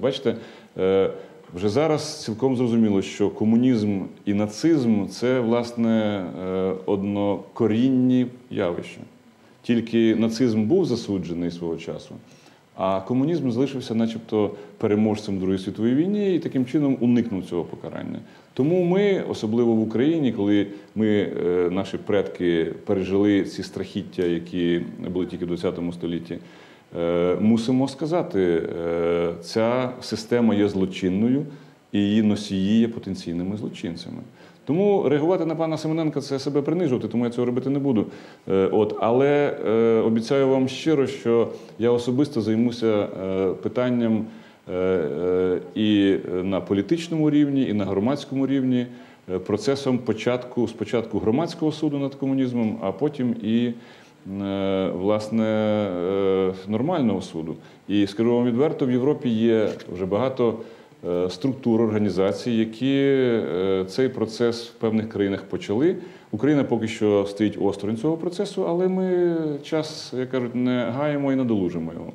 Бачите, е, вже зараз цілком зрозуміло, що комунізм і нацизм це власне е, однокорінні явища. Тільки нацизм був засуджений свого часу, а комунізм залишився, начебто, переможцем Другої світової війни і таким чином уникнув цього покарання. Тому ми, особливо в Україні, коли ми, е, наші предки, пережили ці страхіття, які були тільки в ХХ столітті, мусимо сказати, е, ця система є злочинною і її носії є потенційними злочинцями. Тому реагувати на пана Семененка це себе принижувати, тому я цього робити не буду. Е, От, але е, обіцяю вам щиро, що я особисто займуся е, питанням е, е, і на політичному рівні, і на громадському рівні е, процесом початку спочатку громадського суду над комунізмом, а потім і е, власне е, нормального суду. І скажу вам відверто, в Європі є вже багато е, структур організацій, які е, цей процес в певних країнах почали. Україна поки що стоїть осторонь цього процесу, але ми час, як кажуть, не гаємо і надолужимо його.